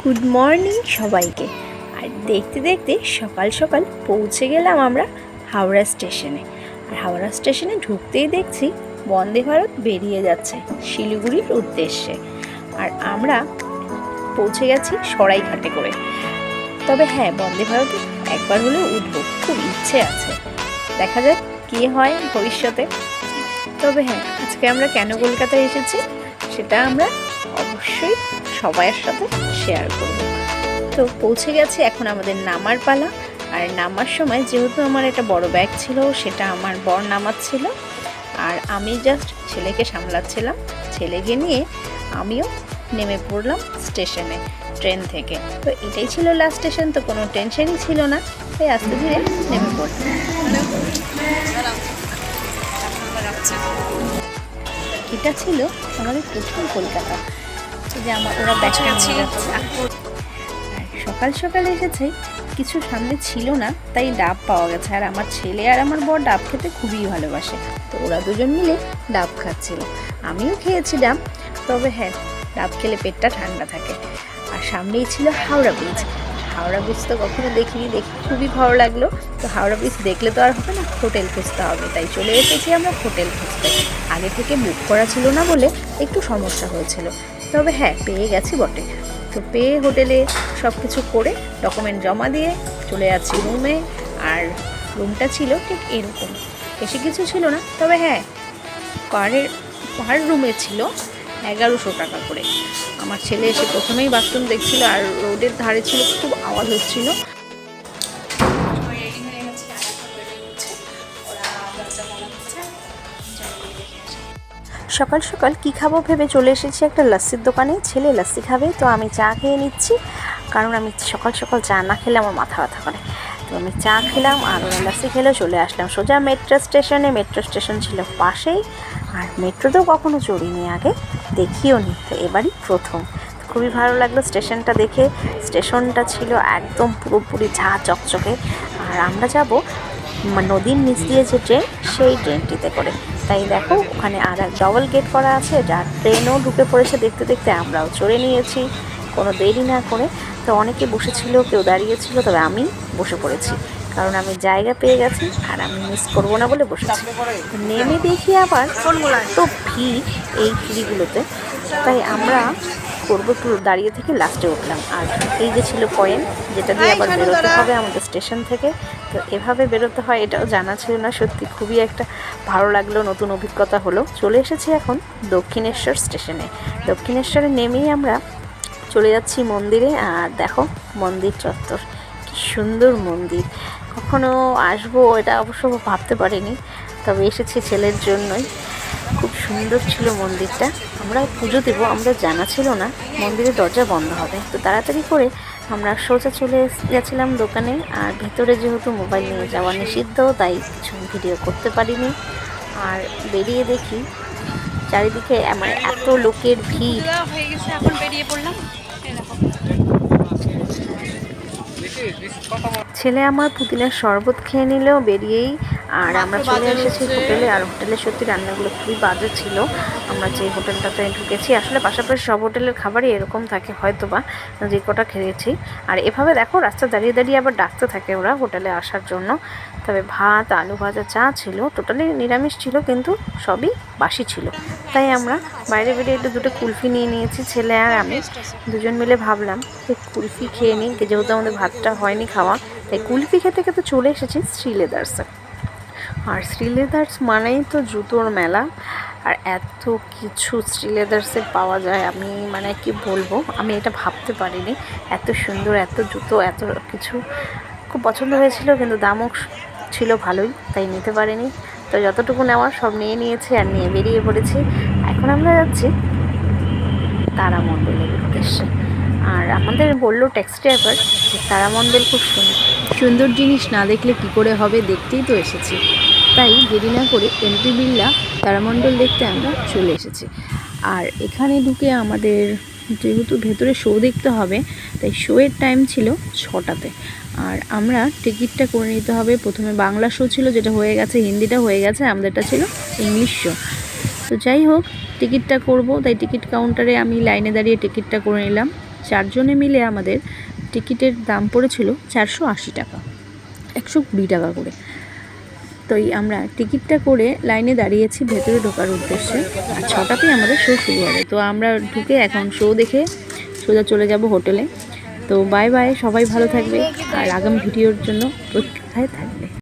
Good morning সবাইকে। আর দেখতে দেখতে সকাল সকাল পৌঁছে গেলাম আমরা হাওড়া স্টেশনে। আর হাওড়া স্টেশনে ঢুকতেই দেখছি বন্দে ভারত বেরিয়ে যাচ্ছে শিলিগুড়ির উদ্দেশ্যে। আর আমরা পৌঁছে গেছি সরাইঘাটে করে। তবে হ্যাঁ বন্দে ভারতে একবার হলেও উঠবো, খুব ইচ্ছে আছে। দেখা যাক কী হয় ভবিষ্যতে। তবে হ্যাঁ আজকে আমরা কেন কলকাতায় এসেছি সেটা আমরা অবশ্যই সবাইয়ের সাথে শেয়ার করব। তো পৌঁছে গেছে এখন আমাদের নামার পালা। আর নামার সময় যেহেতু আমার একটা বড় ব্যাগ ছিল, সেটা আমার বর নামাচ্ছিল। আর আমি জাস্ট ছেলেকে সামলাচ্ছিলাম। ছেলেকে নিয়ে আমিও নেমে পড়লাম স্টেশনে ট্রেন থেকে। তো এটাই ছিল লাস্ট স্টেশন তো কোনো টেনশনই ছিল না। তাই আস্তে ধীরে নেমে পড়লাম। এটা ছিল আমাদের প্রথম কলকাতা। যে আমার ওরা ব্যাগটা নিয়ে সকাল সকাল এসেছে কিছু সামনে ছিল না তাই ডাব পাওয়া গেছে। আর আমার ছেলে আর আমার বর ডাব খেতে খুবই ভালোবাসে। তো ওরা দুজন মিলে ডাব খাচ্ছিল। আমিও খেয়েছি ডাব তবে হ্যাঁ ডাব খেলে পেটটা ঠান্ডা থাকে। আর সামনেই ছিল হাওড়া ব্রিজ হাওড়া ব্রিজ তো কখনো দেখিনি দেখে খুবই ভালো লাগল। তো হাওড়া ব্রিজ দেখলে তো আর হবে না হোটেল খুঁজতে হবে। তাই চলে এসেছি আমরা হোটেল খুঁজতে। আগে থেকে বুক করা ছিল না বলে একটু সমস্যা হয়েছিল। তবে হ্যাঁ পেয়ে গেছি বটে। তো পেয়ে হোটেলে সব কিছু করে ডকুমেন্ট জমা দিয়ে চলে যাচ্ছি রুমে আর রুমটা ছিল ঠিক এরকম। বেশি কিছু ছিল না, তবে হ্যাঁ পারের পার রুমে ছিল এগারোশো টাকা করে। আমার ছেলে এসে প্রথমেই বাথরুম দেখছিল আর রোডের ধারে ছিল, খুব আওয়াজ হচ্ছিল। সকাল সকাল কি খাব ভেবে চলে এসেছি একটা লাস্সির দোকানে। ছেলে লাস্সি খাবে, তো আমি চা খেয়ে নিচ্ছি। কারণ আমি সকাল সকাল চা না খেলে আমার মাথা ব্যথা করে। তো আমি চা খেলাম, আর লাস্সি খেলে চলে আসলাম। সোজা মেট্রো স্টেশনে, মেট্রো স্টেশন ছিল পাশেই। আর মেট্রোতেও কখনো চড়িনি আগে, দেখিও নি। তো এবারই প্রথম। খুবই ভালো লাগল স্টেশনটা দেখে। স্টেশনটা ছিল একদম পুরোপুরি ঝা চকচকে। আর আমরা যাব নদীর নিচ দিয়ে যে ট্রেন, সেই ট্রেনটিতে করে। তাই দেখো, ওখানে আর এক ডবল গেট করা আছে যার ট্রেনও ঢুকে পড়েছে দেখতে দেখতে, আমরাও চড়ে নিয়েছি, কোনো দেরি না করে। তো অনেকে বসেছিল, কেউ দাঁড়িয়েছিল, তবে আমি বসে পড়েছি। কারণ আমি জায়গা পেয়ে গেছি, আর আমি মিস করব না বলে বসেছি। নেমে দেখি আবার, তো ভিড় এই সিঁড়িগুলোতে তাই আমরা করব একটু দাঁড়িয়ে থেকে লাস্টে উঠলাম। আর এই যে ছিল পয়েন্ট যেটা দিয়ে আবার বেরোতে হবে আমাদের স্টেশন থেকে। তো এভাবে বেরোতে হয় এটাও জানা ছিল না। সত্যি খুবই একটা ভালো লাগল নতুন অভিজ্ঞতা হলো। চলে এসেছি এখন দক্ষিণেশ্বর স্টেশনে দক্ষিণেশ্বরে নেমেই আমরা চলে যাচ্ছি মন্দিরে। আর দেখো মন্দির চত্বর কি সুন্দর মন্দির। কখনো আসব এটা অবশ্য ভাবতে পারিনি। তবে এসেছি ছেলের জন্যই। সুন্দর ছিল মন্দিরটা। আমরা পুজো দেবো, আমরা জানা ছিল না। মন্দিরের দরজা বন্ধ হবে। তো তাড়াতাড়ি করে আমরা সোজা চলে গেছিলাম দোকানে। আর ভেতরে যেহেতু মোবাইল নিয়ে যাওয়া নিষিদ্ধ, তাই কিছু ভিডিও করতে পারিনি। আর বেরিয়ে দেখি চারিদিকে মানে এত লোকের ভিড়। ছেলে আমার পুদিনার শরবত খেয়ে নিলেও বেরিয়েই আর আমরা চলে এসেছি হোটেলে আর হোটেলে সত্যি রান্নাগুলো খুবই বাজে ছিল। আমরা যে হোটেলটাতে ঢুকেছি আসলে পাশাপাশি সব হোটেলের খাবারই এরকম থাকে হয়তো বা যে কটা খেয়েছি। আর এভাবে দেখো রাস্তা দাঁড়িয়ে দাঁড়িয়ে আবার ডাকতে থাকে ওরা হোটেলে আসার জন্য। তবে ভাত আলু ভাজা চা ছিল টোটালি নিরামিষ ছিল কিন্তু সবই বাসি ছিল। তাই আমরা বাইরে বেরিয়ে একটু দুটো কুলফি নিয়ে নিয়েছি ছেলে আর আমি। দুজন মিলে ভাবলাম যে কুলফি খেয়ে নিই যেহেতু আমাদের ভাতটা হয়নি খাওয়া তাই কুলফি খেতে খেতে চলে এসেছি শ্রী লেদার্সে আর শ্রী লেদার্স মানেই তো জুতোর মেলা। আর এত কিছু শ্রী লেদার্সে পাওয়া যায়, আমি মানে কি বলব? আমি এটা ভাবতে পারিনি। এত সুন্দর, এত জুতো, এত কিছু। খুব পছন্দ হয়েছিল, কিন্তু দামও ছিল ভালোই, তাই নিতে পারিনি। তো যতটুকু নেওয়ার সব নিয়ে নিয়েছি আর নিয়ে বেরিয়ে পড়েছি। এখন আমরা যাচ্ছি তারামণ্ডলের উদ্দেশ্যে। আর আমাদের বলল ট্যাক্সি ড্রাইভার যে তারামণ্ডল খুব সুন্দর সুন্দর জিনিস না দেখলে কি করে হবে? দেখতেই তো এসেছি। তাই দেরি না করে এমপি বিল্লা তারামণ্ডল দেখতে আমরা চলে এসেছি। আর এখানে ঢুকে আমাদের যেহেতু ভেতরে শো দেখতে হবে, তাই শোয়ের টাইম ছিল ছটাতে। আর আমরা টিকিটটা করে নিতে হবে। প্রথমে বাংলা শো ছিল, যেটা হয়ে গেছে, হিন্দিটা হয়ে গেছে, আমাদেরটা ছিল ইংলিশ শো তো যাই হোক টিকিটটা করব। তাই টিকিট কাউন্টারে আমি লাইনে দাঁড়িয়ে টিকিটটা করে নিলাম। চারজনে মিলে আমাদের টিকিটের দাম পড়েছিল চারশো আশি টাকা। একশো কুড়ি টাকা করে। তো এই আমরা টিকিটটা করে লাইনে দাঁড়িয়েছি, ভেতরে ঢোকার উদ্দেশ্যে। আর ছটাতেই আমাদের শো শুরু হবে। তো আমরা ঢুকে এখন শো দেখে সোজা চলে যাব হোটেলে। তো বাই বাই সবাই ভালো থাকবে। আর আগামী ভিডিওর জন্য প্রতীক্ষায় থাকবে।